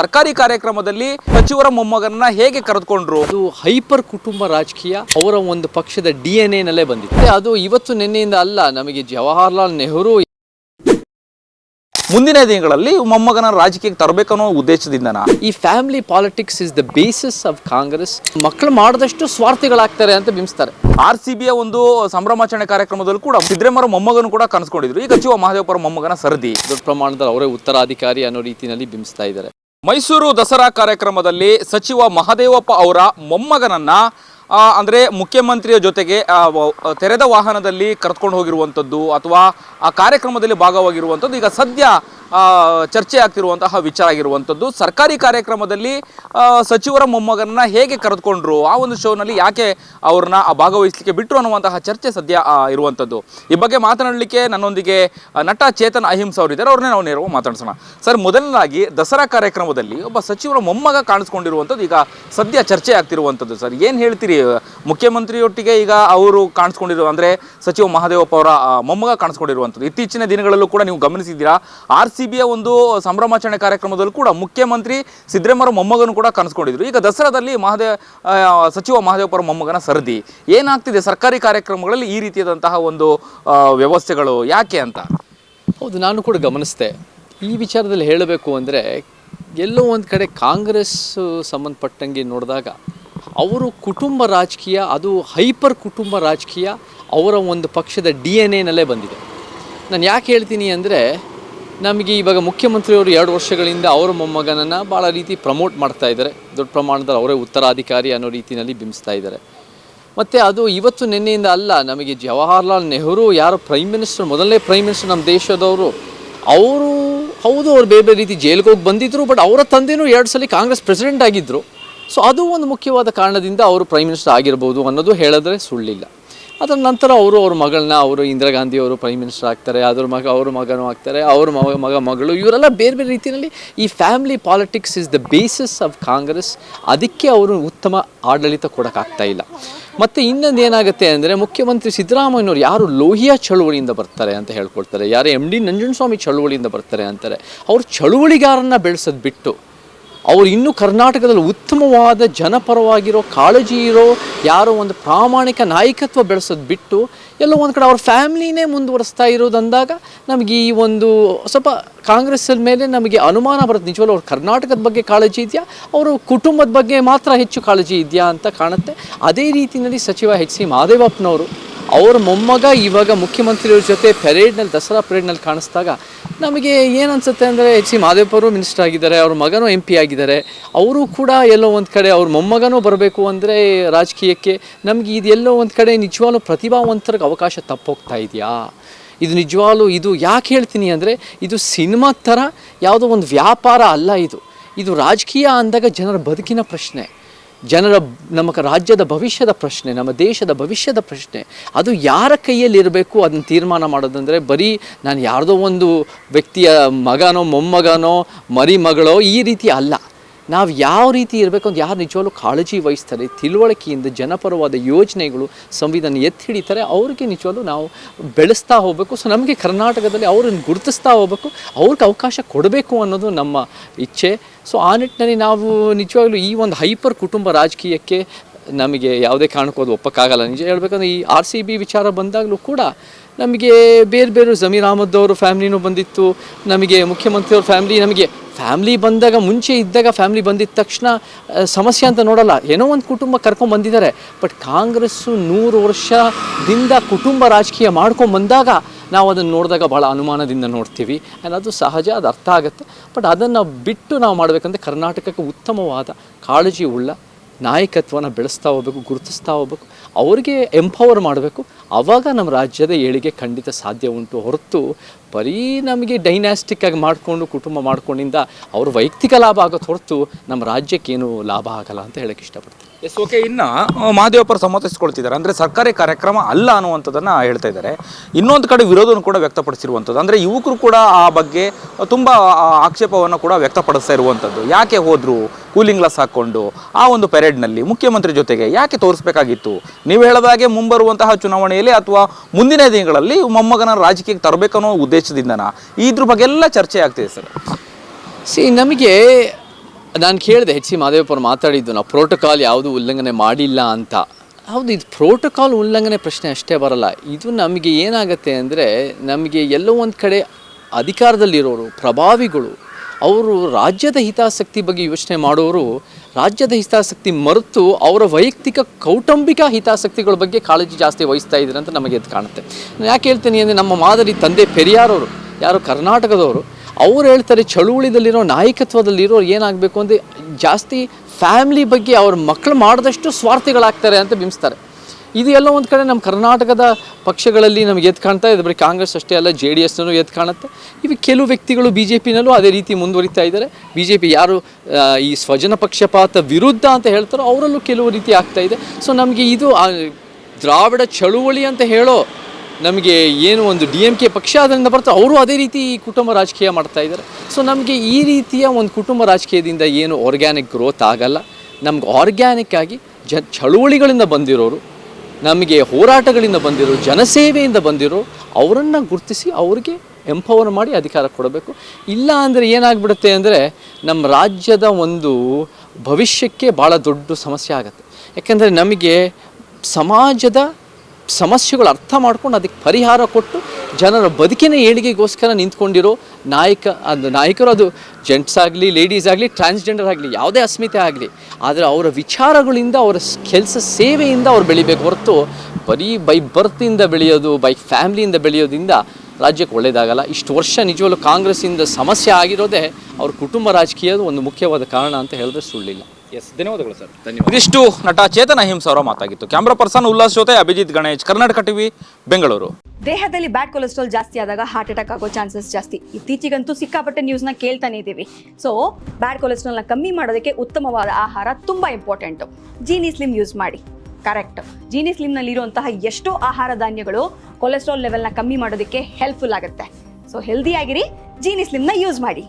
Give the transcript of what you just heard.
ಸರ್ಕಾರಿ ಕಾರ್ಯಕ್ರಮದಲ್ಲಿ ಸಚಿವರ ಮೊಮ್ಮಗನ ಹೇಗೆ ಕರೆದುಕೊಂಡ್ರು? ಅದು ಹೈಪರ್ ಕುಟುಂಬ ರಾಜಕೀಯ ಅವರ ಒಂದು ಪಕ್ಷದ ಡಿ ಎನ್ ಎನಲ್ಲೇ ಬಂದಿತ್ತು. ಅದು ಇವತ್ತು ನಿನ್ನೆಯಿಂದ ಅಲ್ಲ ನಮಗೆ ಜವಾಹರ್ಲಾಲ್ ನೆಹರು ಮುಂದಿನ ದಿನಗಳಲ್ಲಿ ಮೊಮ್ಮಗನ ರಾಜಕೀಯಕ್ಕೆ ತರಬೇಕನ್ನೋ ಉದ್ದೇಶದಿಂದನ? ಈ family politics is the basis of Congress ಮಕ್ಕಳು ಮಾಡಿದಷ್ಟು ಸ್ವಾರ್ಥಿಗಳಾಗ್ತಾರೆ ಅಂತ ಬಿಂಬಿಸ್ತಾರೆ. ಆರ್ ಸಿ ಬಿಯ ಒಂದು ಸಂಭ್ರಮಾಚರಣೆ ಕಾರ್ಯಕ್ರಮದಲ್ಲೂ ಕೂಡ ಸಿದ್ದರಾಮಯ್ಯ ಮೊಮ್ಮಗನು ಕೂಡ ಕನಸ್ಕೊಂಡಿದ್ರು. ಈಗ ಸಚಿವ ಮಹದೇವಪುರ ಮೊಮ್ಮಗನ ಸರದಿ. ದೊಡ್ಡ ಪ್ರಮಾಣದಲ್ಲಿ ಅವರೇ ಉತ್ತರಾಧಿಕಾರಿ ಅನ್ನೋ ರೀತಿಯಲ್ಲಿ ಬಿಂಬಿಸ್ತಾ ಇದ್ದಾರೆ. ಮೈಸೂರು ದಸರಾ ಕಾರ್ಯಕ್ರಮದಲ್ಲಿ ಸಚಿವ ಮಹದೇವಪ್ಪ ಅವರ ಮೊಮ್ಮಗನನ್ನ ಅಂದರೆ ಮುಖ್ಯಮಂತ್ರಿಯ ಜೊತೆಗೆ ತೆರೆದ ವಾಹನದಲ್ಲಿ ಕರೆದುಕೊಂಡು ಹೋಗಿರುವಂಥದ್ದು ಅಥವಾ ಆ ಕಾರ್ಯಕ್ರಮದಲ್ಲಿ ಭಾಗವಾಗಿರುವಂಥದ್ದು ಈಗ ಸದ್ಯ ಚರ್ಚೆ ಆಗ್ತಿರುವಂತಹ ವಿಚಾರ ಆಗಿರುವಂಥದ್ದು. ಸರ್ಕಾರಿ ಕಾರ್ಯಕ್ರಮದಲ್ಲಿ ಸಚಿವರ ಮೊಮ್ಮಗನನ್ನ ಹೇಗೆ ಕರೆದುಕೊಂಡ್ರು? ಆ ಒಂದು ಶೋನಲ್ಲಿ ಯಾಕೆ ಅವ್ರನ್ನ ಭಾಗವಹಿಸಲಿಕ್ಕೆ ಬಿಟ್ಟರು ಅನ್ನುವಂತಹ ಚರ್ಚೆ ಸದ್ಯ ಇರುವಂಥದ್ದು. ಈ ಬಗ್ಗೆ ಮಾತನಾಡಲಿಕ್ಕೆ ನನ್ನೊಂದಿಗೆ ನಟ ಚೇತನ್ ಅಹಿಂಸ ಅವರಿದ್ದಾರೆ. ಅವ್ರನ್ನೇ ನಾವು ನೇರವಾಗಿ ಮಾತಾಡ್ಸೋಣ ಸರ್ ಮೊದಲನಾಗಿ ದಸರಾ ಕಾರ್ಯಕ್ರಮದಲ್ಲಿ ಒಬ್ಬ ಸಚಿವರ ಮೊಮ್ಮಗ ಕಾಣಿಸ್ಕೊಂಡಿರುವಂಥದ್ದು ಈಗ ಸದ್ಯ ಚರ್ಚೆ ಆಗ್ತಿರುವಂಥದ್ದು. ಸರ್, ಏನು ಹೇಳ್ತೀರಿ? ಮುಖ್ಯಮಂತ್ರಿಯೊಟ್ಟಿಗೆ ಈಗ ಅವರು ಕಾಣಿಸ್ಕೊಂಡಿರೋ, ಅಂದರೆ ಸಚಿವ ಮಹಾದೇವಪ್ಪ ಅವರ ಮೊಮ್ಮಗ ಕಾಣಿಸ್ಕೊಂಡಿರುವಂಥದ್ದು. ಇತ್ತೀಚಿನ ದಿನಗಳಲ್ಲೂ ಕೂಡ ನೀವು ಗಮನಿಸಿದ್ದೀರಾ? ಆರ್ ಸಿ ಬಿಯ ಒಂದು ಸಂಭ್ರಮಾಚರಣೆ ಕಾರ್ಯಕ್ರಮದಲ್ಲೂ ಕೂಡ ಮುಖ್ಯಮಂತ್ರಿ ಸಿದ್ದರಾಮಯ್ಯ ಮೊಮ್ಮಗನು ಕೂಡ ಕನಸ್ಕೊಂಡಿದ್ರು ಈಗ ದಸರಾದಲ್ಲಿ ಮಹದೇ ಆ, ಸಚಿವ ಮಹದೇವಪ್ಪರ ಮೊಮ್ಮಗನ ಸರದಿ. ಏನಾಗ್ತಿದೆ? ಸರ್ಕಾರಿ ಕಾರ್ಯಕ್ರಮಗಳಲ್ಲಿ ಈ ರೀತಿಯಾದಂತಹ ಒಂದು ವ್ಯವಸ್ಥೆಗಳು ಯಾಕೆ ಅಂತ? ಹೌದು ನಾನು ಕೂಡ ಗಮನಿಸಿದೆ. ಈ ವಿಚಾರದಲ್ಲಿ ಹೇಳಬೇಕು ಅಂದರೆ ಎಲ್ಲೋ ಒಂದು ಕಡೆ ಕಾಂಗ್ರೆಸ್ ಸಂಬಂಧಪಟ್ಟಂಗೆ ನೋಡಿದಾಗ ಅವರು ಕುಟುಂಬ ರಾಜಕೀಯ ಅದು ಹೈಪರ್ ಕುಟುಂಬ ರಾಜಕೀಯ ಅವರ ಒಂದು ಪಕ್ಷದ ಡಿ ಎನ್ ಎನಲ್ಲೇ ಬಂದಿದೆ. ನಾನು ಯಾಕೆ ಹೇಳ್ತೀನಿ ಅಂದರೆ ನಮಗೆ ಇವಾಗ ಮುಖ್ಯಮಂತ್ರಿಯವರು ಎರಡು ವರ್ಷಗಳಿಂದ ಅವರ ಮೊಮ್ಮಗನನ್ನು ಭಾಳ ರೀತಿ ಪ್ರಮೋಟ್ ಮಾಡ್ತಾ ಇದ್ದಾರೆ. ದೊಡ್ಡ ಪ್ರಮಾಣದಲ್ಲಿ ಅವರೇ ಉತ್ತರಾಧಿಕಾರಿ ಅನ್ನೋ ರೀತಿಯಲ್ಲಿ ಬಿಂಬಿಸ್ತಾ ಇದ್ದಾರೆ. ಮತ್ತು ಅದು ಇವತ್ತು ನಿನ್ನೆಯಿಂದ ಅಲ್ಲ, ನಮಗೆ ಜವಾಹರ್ಲಾಲ್ ನೆಹರು ಯಾರು ಪ್ರೈಮ್ ಮಿನಿಸ್ಟರ್ ಮೊದಲನೇ ಪ್ರೈಮ್ ಮಿನಿಸ್ಟರ್ ನಮ್ಮ ದೇಶದವರು, ಅವರು ಹೌದು, ಅವ್ರು ಬೇರೆ ಬೇರೆ ರೀತಿ ಜೈಲಿಗೆ ಹೋಗಿ ಬಂದಿದ್ದರು ಬಟ್ ಅವರ ತಂದೆಯೂ ಎರಡು ಸಲ ಕಾಂಗ್ರೆಸ್ ಪ್ರೆಸಿಡೆಂಟ್ ಆಗಿದ್ದರು ಸೊ ಅದು ಒಂದು ಮುಖ್ಯವಾದ ಕಾರಣದಿಂದ ಅವರು ಪ್ರೈಮ್ ಮಿನಿಸ್ಟರ್ ಆಗಿರ್ಬೋದು ಅನ್ನೋದು ಹೇಳಿದ್ರೆ ಸುಳ್ಳಿಲ್ಲ. ಅದರ ನಂತರ ಅವರು ಅವ್ರ ಮಗಳನ್ನ, ಅವರು ಇಂದಿರಾ ಗಾಂಧಿ ಅವರು ಪ್ರೈಮ್ ಮಿನಿಸ್ಟರ್ ಆಗ್ತಾರೆ, ಅದ್ರ ಮಗ, ಅವ್ರ ಮಗನೂ ಆಗ್ತಾರೆ, ಅವ್ರ ಮಗ ಮಗ, ಮಗಳು, ಇವರೆಲ್ಲ ಬೇರೆ ಬೇರೆ ರೀತಿಯಲ್ಲಿ ಈ family politics is the basis of Congress ಅದಕ್ಕೆ ಅವರು ಉತ್ತಮ ಆಡಳಿತ ಕೊಡೋಕ್ಕಾಗ್ತಾ ಇಲ್ಲ. ಮತ್ತು ಇನ್ನೊಂದು ಏನಾಗುತ್ತೆ ಅಂದರೆ ಮುಖ್ಯಮಂತ್ರಿ ಸಿದ್ದರಾಮಯ್ಯನವರು ಯಾರು ಲೋಹಿಯಾ ಚಳುವಳಿಯಿಂದ ಬರ್ತಾರೆ ಅಂತ ಹೇಳ್ಕೊಳ್ತಾರೆ. ಯಾರು ಎಂ ಡಿ ನಂಜನಸ್ವಾಮಿ ಚಳುವಳಿಯಿಂದ ಬರ್ತಾರೆ ಅಂತಾರೆ. ಅವರು ಚಳುವಳಿಗಾರನ್ನ ಬೆಳೆಸೋದು ಬಿಟ್ಟು ಅವ್ರು ಇನ್ನೂ ಕರ್ನಾಟಕದಲ್ಲಿ ಉತ್ತಮವಾದ ಜನಪರವಾಗಿರೋ, ಕಾಳಜಿ ಇರೋ, ಯಾರೋ ಒಂದು ಪ್ರಾಮಾಣಿಕ ನಾಯಕತ್ವ ಬೆಳೆಸೋದು ಬಿಟ್ಟು ಎಲ್ಲೋ ಒಂದು ಕಡೆ ಅವ್ರ ಫ್ಯಾಮ್ಲಿನೇ ಮುಂದುವರಿಸ್ತಾ ಇರೋದಂದಾಗ ನಮಗೆ ಈ ಒಂದು ಸ್ವಲ್ಪ ಕಾಂಗ್ರೆಸ್ ಮೇಲೆ ನಮಗೆ ಅನುಮಾನ ಬರುತ್ತೆ. ನಿಜವಲ್ಲ ಅವ್ರ ಕರ್ನಾಟಕದ ಬಗ್ಗೆ ಕಾಳಜಿ ಇದೆಯಾ? ಅವರು ಕುಟುಂಬದ ಬಗ್ಗೆ ಮಾತ್ರ ಹೆಚ್ಚು ಕಾಳಜಿ ಇದೆಯಾ ಅಂತ ಕಾಣುತ್ತೆ. ಅದೇ ರೀತಿಯಲ್ಲಿ ಸಚಿವ ಎಚ್ ಸಿ ಮಹದೇವಪ್ಪನವರು ಅವ್ರ ಮೊಮ್ಮಗ ಇವಾಗ ಮುಖ್ಯಮಂತ್ರಿಯವ್ರ ಜೊತೆ ಪೆರೇಡ್ನಲ್ಲಿ ದಸರಾ ಪೆರೇಡ್ನಲ್ಲಿ ಕಾಣಿಸಿದಾಗ ನಮಗೆ ಏನು ಅನ್ಸುತ್ತೆ ಅಂದರೆ ಎಚ್ ಸಿ ಮಾದೇವಪ್ಪರು ಮಿನಿಸ್ಟರ್ ಆಗಿದ್ದಾರೆ, ಅವ್ರ ಮಗನೂ ಎಂ ಪಿ ಆಗಿದ್ದಾರೆ. ಅವರು ಕೂಡ ಎಲ್ಲೋ ಒಂದು ಕಡೆ ಅವ್ರ ಮೊಮ್ಮಗನೂ ಬರಬೇಕು ಅಂದರೆ ರಾಜಕೀಯಕ್ಕೆ. ನಮಗೆ ಇದು ಎಲ್ಲೋ ಒಂದು ಕಡೆ ನಿಜವಾಗ್ಲೂ ಪ್ರತಿಭಾವಂತರಿಗೆ ಅವಕಾಶ ತಪ್ಪೋಗ್ತಾ ಇದೆಯಾ? ಇದು ನಿಜವಾಗ್ಲೂ ಇದು ಯಾಕೆ ಹೇಳ್ತೀನಿ ಅಂದರೆ, ಇದು ಸಿನಿಮಾ ಥರ ಯಾವುದೋ ಒಂದು ವ್ಯಾಪಾರ ಅಲ್ಲ ಇದು. ಇದು ರಾಜಕೀಯ ಅಂದಾಗ ಜನರ ಬದುಕಿನ ಪ್ರಶ್ನೆ. ಜನರ ನಮ್ಮ ರಾಜ್ಯದ ಭವಿಷ್ಯದ ಪ್ರಶ್ನೆ, ನಮ್ಮ ದೇಶದ ಭವಿಷ್ಯದ ಪ್ರಶ್ನೆ, ಅದು ಯಾರ ಕೈಯಲ್ಲಿ ಇರಬೇಕು ಅದನ್ನು ತೀರ್ಮಾನ ಮಾಡೋದಂದರೆ ಬರೀ ನಾನು ಯಾರದೋ ಒಂದು ವ್ಯಕ್ತಿಯ ಮಗನೋ, ಮೊಮ್ಮಗನೋ ಮರಿ ಮಗಳೋ ಈ ರೀತಿ ಅಲ್ಲ. ನಾವು ಯಾವ ರೀತಿ ಇರಬೇಕು ಅಂತ ಯಾರು ನಿಜವಾಗ್ಲೂ ಕಾಳಜಿ ವಹಿಸ್ತಾರೆ, ತಿಳುವಳಿಕೆಯಿಂದ ಜನಪರವಾದ ಯೋಜನೆಗಳು, ಸಂವಿಧಾನ ಎತ್ತಿ ಹಿಡಿತಾರೆ, ಅವ್ರಿಗೆ ನಿಜವಾಗ್ಲೂ ನಾವು ಬೆಳೆಸ್ತಾ ಹೋಗಬೇಕು. ಸೊ ನಮಗೆ ಕರ್ನಾಟಕದಲ್ಲಿ ಅವ್ರನ್ನ ಗುರುತಿಸ್ತಾ ಹೋಗಬೇಕು, ಅವ್ರಿಗೆ ಅವಕಾಶ ಕೊಡಬೇಕು ಅನ್ನೋದು ನಮ್ಮ ಇಚ್ಛೆ. ಸೊ ಆ ನಿಟ್ಟಿನಲ್ಲಿ ನಾವು ನಿಜವಾಗ್ಲೂ ಈ ಒಂದು ಹೈಪರ್ ಕುಟುಂಬ ರಾಜಕೀಯಕ್ಕೆ ನಮಗೆ ಯಾವುದೇ ಕಾರಣಕ್ಕೂ ಅದು ಒಪ್ಪಕ್ಕಾಗಲ್ಲ. ನಿಜ ಹೇಳ್ಬೇಕಂದ್ರೆ ಈ ಆರ್ ಸಿ ಬಿ ವಿಚಾರ ಬಂದಾಗಲೂ ಕೂಡ ನಮಗೆ ಬೇರೆ ಬೇರೆ ಜಮೀರ್ ಅಹಮದ್ ಅವರು ಫ್ಯಾಮ್ಲಿನೂ ಬಂದಿತ್ತು. ನಮಗೆ ಮುಖ್ಯಮಂತ್ರಿಯವ್ರ ಫ್ಯಾಮ್ಲಿ ನಮಗೆ ಫ್ಯಾಮ್ಲಿ ಬಂದಾಗ, ಮುಂಚೆ ಇದ್ದಾಗ ಫ್ಯಾಮ್ಲಿ ಬಂದಿದ್ದ ತಕ್ಷಣ ಸಮಸ್ಯೆ ಅಂತ ನೋಡಲ್ಲ. ಏನೋ ಒಂದು ಕುಟುಂಬ ಕರ್ಕೊಂಡು ಬಂದಿದ್ದಾರೆ. ಬಟ್ ಕಾಂಗ್ರೆಸ್ಸು ನೂರು ವರ್ಷದಿಂದ ಕುಟುಂಬ ರಾಜಕೀಯ ಮಾಡ್ಕೊಂಡು ಬಂದಾಗ ನಾವು ಅದನ್ನು ನೋಡಿದಾಗ ಭಾಳ ಅನುಮಾನದಿಂದ ನೋಡ್ತೀವಿ. ಆ್ಯಂಡ್ ಅದು ಸಹಜ, ಅದು ಅರ್ಥ ಆಗುತ್ತೆ. ಬಟ್ ಅದನ್ನು ಬಿಟ್ಟು ನಾವು ಮಾಡಬೇಕಂದ್ರೆ ಕರ್ನಾಟಕಕ್ಕೆ ಉತ್ತಮವಾದ ಕಾಳಜಿ ಉಳ್ಳ ನಾಯಕತ್ವನ ಬೆಳೆಸ್ತಾ ಹೋಗ್ಬೇಕು, ಗುರುತಿಸ್ತಾ ಹೋಗ್ಬೇಕು. ಅವ್ರಿಗೆ ಎಂಪವರ್ ಮಾಡಬೇಕು. ಆವಾಗ ನಮ್ಮ ರಾಜ್ಯದ ಏಳಿಗೆ ಖಂಡಿತ ಸಾಧ್ಯ ಉಂಟು. ಹೊರತು ಬರೀ ನಮಗೆ ಡೈನಾಸ್ಟಿಕ್ ಆಗಿ ಮಾಡಿಕೊಂಡು, ಕುಟುಂಬ ಮಾಡ್ಕೊಂಡಿಂದ ಅವ್ರ ವೈಯಕ್ತಿಕ ಲಾಭ ಆಗೋದು ಹೊರತು ನಮ್ಮ ರಾಜ್ಯಕ್ಕೇನು ಲಾಭ ಆಗಲ್ಲ ಅಂತ ಹೇಳಕ್ಕೆ ಇಷ್ಟಪಡ್ತೀನಿ. ಎಸ್ ಓಕೆ ಇನ್ನ ಮಹಾದೇವಪ್ಪರು ಸಮರ್ಥಿಸ್ಕೊಳ್ತಿದ್ದಾರೆ ಅಂದ್ರೆ ಸರ್ಕಾರಿ ಕಾರ್ಯಕ್ರಮ ಅಲ್ಲ ಅನ್ನುವಂಥದ್ದನ್ನು ಹೇಳ್ತಾ ಇದ್ದಾರೆ. ಇನ್ನೊಂದು ಕಡೆ ವಿರೋಧವನ್ನು ಕೂಡ ವ್ಯಕ್ತಪಡಿಸಿರುವಂಥದ್ದು. ಅಂದ್ರೆ ಯುವಕರು ಕೂಡ ಆ ಬಗ್ಗೆ ತುಂಬಾ ಆಕ್ಷೇಪವನ್ನು ಕೂಡ ವ್ಯಕ್ತಪಡಿಸ್ತಾ ಇರುವಂಥದ್ದು. ಯಾಕೆ ಹೋದರು, ಕೂಲಿಂಗ್ ಗ್ಲಾಸ್ ಹಾಕೊಂಡು ಆ ಒಂದು ಪೆರೇಡ್ನಲ್ಲಿ ಮುಖ್ಯಮಂತ್ರಿ ಜೊತೆಗೆ ಯಾಕೆ ತೋರಿಸ್ಬೇಕಾಗಿತ್ತು? ನೀವು ಹೇಳದಾಗೆ ಮುಂಬರುವಂತಹ ಚುನಾವಣೆಯಲ್ಲಿ ಅಥವಾ ಮುಂದಿನ ದಿನಗಳಲ್ಲಿ ಮೊಮ್ಮಗನ ರಾಜಕೀಯಕ್ಕೆ ತರಬೇಕನ್ನೋ ಉದ್ದೇಶದಿಂದನಾ? ಇದ್ರ ಬಗ್ಗೆ ಎಲ್ಲ ಚರ್ಚೆ ಆಗ್ತಿದೆ ಸರ್. ಸಿ, ನಮಗೆ ನಾನು ಕೇಳಿದೆ ಎಚ್ ಸಿ ಮಾದೇವಪ್ಪರು ಮಾತಾಡಿದ್ದು, ನಾವು ಪ್ರೋಟೋಕಾಲ್ ಯಾವುದು ಉಲ್ಲಂಘನೆ ಮಾಡಿಲ್ಲ ಅಂತ. ಹೌದು, ಇದು ಪ್ರೋಟೋಕಾಲ್ ಉಲ್ಲಂಘನೆ ಪ್ರಶ್ನೆ ಅಷ್ಟೇ ಬರಲ್ಲ. ಇದು ನಮಗೆ ಏನಾಗುತ್ತೆ ಅಂದರೆ, ನಮಗೆ ಎಲ್ಲೋ ಒಂದು ಕಡೆ ಅಧಿಕಾರದಲ್ಲಿರೋರು, ಪ್ರಭಾವಿಗಳು ಅವರು ರಾಜ್ಯದ ಹಿತಾಸಕ್ತಿ ಬಗ್ಗೆ ಯೋಚನೆ ಮಾಡೋರು, ರಾಜ್ಯದ ಹಿತಾಸಕ್ತಿ ಮರೆತು ಅವರ ವೈಯಕ್ತಿಕ ಕೌಟುಂಬಿಕ ಹಿತಾಸಕ್ತಿಗಳ ಬಗ್ಗೆ ಕಾಳಜಿ ಜಾಸ್ತಿ ವಹಿಸ್ತಾ ಇದ್ದಾರೆ ಅಂತ ನಮಗೆ ಅದು ಕಾಣುತ್ತೆ. ಯಾಕೆ ಹೇಳ್ತೀನಿ ಅಂದರೆ ನಮ್ಮ ಮಾದರಿ ತಂದೆ ಪೆರಿಯಾರವರು, ಯಾರು ಕರ್ನಾಟಕದವರು, ಅವ್ರು ಹೇಳ್ತಾರೆ ಚಳುವಳಿದಲ್ಲಿರೋ, ನಾಯಕತ್ವದಲ್ಲಿರೋ ಏನಾಗಬೇಕು ಅಂದರೆ ಜಾಸ್ತಿ ಫ್ಯಾಮ್ಲಿ ಬಗ್ಗೆ ಅವ್ರ ಮಕ್ಕಳು ಮಾಡಿದಷ್ಟು ಸ್ವಾರ್ಥಿಗಳಾಗ್ತಾರೆ ಅಂತ ಬಿಂಬಿಸ್ತಾರೆ. ಇದು ಎಲ್ಲ ಒಂದು ಕಡೆ ನಮ್ಮ ಕರ್ನಾಟಕದ ಪಕ್ಷಗಳಲ್ಲಿ ನಮಗೆ ಎದ್ದು ಕಾಣ್ತಾ ಇದೆ. ಬರೀ ಕಾಂಗ್ರೆಸ್ ಅಷ್ಟೇ ಅಲ್ಲ, ಜೆ ಡಿ ಎಸ್ನೂ ಎದ್ದು ಕಾಣುತ್ತೆ. ಇವು ಕೆಲವು ವ್ಯಕ್ತಿಗಳು ಬಿ ಜೆ ಪಿನಲ್ಲೂ ಅದೇ ರೀತಿ ಮುಂದುವರಿತಾ ಇದ್ದಾರೆ. ಬಿ ಜೆ ಪಿ ಯಾರು ಈ ಸ್ವಜನ ಪಕ್ಷಪಾತ ವಿರುದ್ಧ ಅಂತ ಹೇಳ್ತಾರೋ ಅವರಲ್ಲೂ ಕೆಲವು ರೀತಿ ಆಗ್ತಾ ಇದೆ. ಸೊ ನಮಗೆ ಇದು ದ್ರಾವಿಡ ಚಳುವಳಿ ಅಂತ ಹೇಳೋ ನಮಗೆ ಏನು ಒಂದು ಡಿ ಎಂ ಕೆ ಪಕ್ಷ ಅದರಿಂದ ಬರ್ತಾರೆ ಅವರು ಅದೇ ರೀತಿ ಈ ಕುಟುಂಬ ರಾಜಕೀಯ ಮಾಡ್ತಾ ಇದ್ದಾರೆ. ಸೊ ನಮಗೆ ಈ ರೀತಿಯ ಒಂದು ಕುಟುಂಬ ರಾಜಕೀಯದಿಂದ ಏನು ಆರ್ಗ್ಯಾನಿಕ್ ಗ್ರೋತ್ ಆಗಲ್ಲ. ನಮ್ಗೆ ಆರ್ಗ್ಯಾನಿಕ್ ಆಗಿ ಜ, ಚಳುವಳಿಗಳಿಂದ ಬಂದಿರೋರು ನಮಗೆ ಹೋರಾಟಗಳಿಂದ ಬಂದಿರೋ, ಜನಸೇವೆಯಿಂದ ಬಂದಿರೋ, ಅವರನ್ನು ಗುರುತಿಸಿ ಅವ್ರಿಗೆ ಎಂಪವರ್ ಮಾಡಿ ಅಧಿಕಾರ ಕೊಡಬೇಕು. ಇಲ್ಲ ಅಂದರೆ ಏನಾಗ್ಬಿಡುತ್ತೆ ಅಂದರೆ ನಮ್ಮ ರಾಜ್ಯದ ಒಂದು ಭವಿಷ್ಯಕ್ಕೆ ಭಾಳ ದೊಡ್ಡ ಸಮಸ್ಯೆ ಆಗುತ್ತೆ. ಯಾಕೆಂದರೆ ನಮಗೆ ಸಮಾಜದ ಸಮಸ್ಯೆಗಳು ಅರ್ಥ ಮಾಡ್ಕೊಂಡು ಅದಕ್ಕೆ ಪರಿಹಾರ ಕೊಟ್ಟು ಜನರ ಬದುಕಿನ ಏಳಿಗೆಗೋಸ್ಕರ ನಿಂತ್ಕೊಂಡಿರೋ ನಾಯಕ, ಅದು ನಾಯಕರು ಅದು ಜೆಂಟ್ಸ್ ಆಗಲಿ ಲೇಡೀಸ್ ಆಗಲಿ ಟ್ರಾನ್ಸ್ಜೆಂಡರ್ ಆಗಲಿ, ಯಾವುದೇ ಅಸ್ಮಿತೆ ಆಗಲಿ, ಆದರೆ ಅವರ ವಿಚಾರಗಳಿಂದ, ಅವರ ಕೆಲಸ ಸೇವೆಯಿಂದ ಅವ್ರು ಬೆಳಿಬೇಕು ಹೊರತು ಬರೀ ಬೈ ಬರ್ತಿಂದ ಬೆಳೆಯೋದು ಬೈ ಫ್ಯಾಮ್ಲಿಯಿಂದ ಬೆಳೆಯೋದ್ರಿಂದ ರಾಜ್ಯಕ್ಕೆ ಒಳ್ಳೆಯದಾಗಲ್ಲ ಇಷ್ಟು ವರ್ಷ ನಿಜವಲ್ಲೂ ಕಾಂಗ್ರೆಸ್ಸಿಂದ ಸಮಸ್ಯೆ ಆಗಿರೋದೇ ಅವ್ರ ಕುಟುಂಬ ರಾಜಕೀಯದ ಒಂದು ಮುಖ್ಯವಾದ ಕಾರಣ ಅಂತ ಹೇಳಿದ್ರೆ ಸುಳ್ಳಿಲ್ಲ. ಎಸ್ ಧನ್ಯವಾದಗಳು ಸರ್. ಇದಿಷ್ಟು ನಟ ಚೇತನ ಅಹಿಂಸ ಅವರ ಮಾತಾಗಿತ್ತು. ಕ್ಯಾಮ್ರಾ ಪರ್ಸನ್ ಉಲ್ಲಾಸ್ ಜೊತೆ ಅಭಿಜಿತ್ ಗಣೇಶ್ ಕರ್ನಾಟಕ ಟಿವಿ ಬೆಂಗಳೂರು. ದೇಹದಲ್ಲಿ ಬ್ಯಾಡ್ ಕೊಲೆಸ್ಟ್ರಾಲ್ ಜಾಸ್ತಿ ಆದಾಗ ಹಾರ್ಟ್ ಅಟ್ಯಾಕ್ ಆಗೋ ಚಾನ್ಸಸ್ ಜಾಸ್ತಿ. ಇತ್ತೀಚೆಗಂತೂ ಸಿಕ್ಕಾಪಟ್ಟೆ ನ್ಯೂಸ್ನ ಕೇಳ್ತಾನೆ ಇದ್ದೀವಿ. ಸೊ ಬ್ಯಾಡ್ ಕೊಲೆಸ್ಟ್ರಾಲ್ನ ಕಮ್ಮಿ ಮಾಡೋದಕ್ಕೆ ಉತ್ತಮವಾದ ಆಹಾರ ತುಂಬ ಇಂಪಾರ್ಟೆಂಟು ಜೀನಿ ಸ್ಲಿಮ್ ಯೂಸ್ ಮಾಡಿ. ಕರೆಕ್ಟ್ ಜೀನಿ ಸ್ಲಿಮ್ನಲ್ಲಿರುವಂತಹ ಎಷ್ಟೋ ಆಹಾರ ಧಾನ್ಯಗಳು ಕೊಲೆಸ್ಟ್ರಾಲ್ ಲೆವೆಲ್ನ ಕಮ್ಮಿ ಮಾಡೋದಕ್ಕೆ ಹೆಲ್ಪ್ಫುಲ್ ಆಗುತ್ತೆ. ಸೊ ಹೆಲ್ದಿ ಆಗಿರಿ ಜೀನಿ ಸ್ಲಿಮ್ನ ಯೂಸ್ ಮಾಡಿ.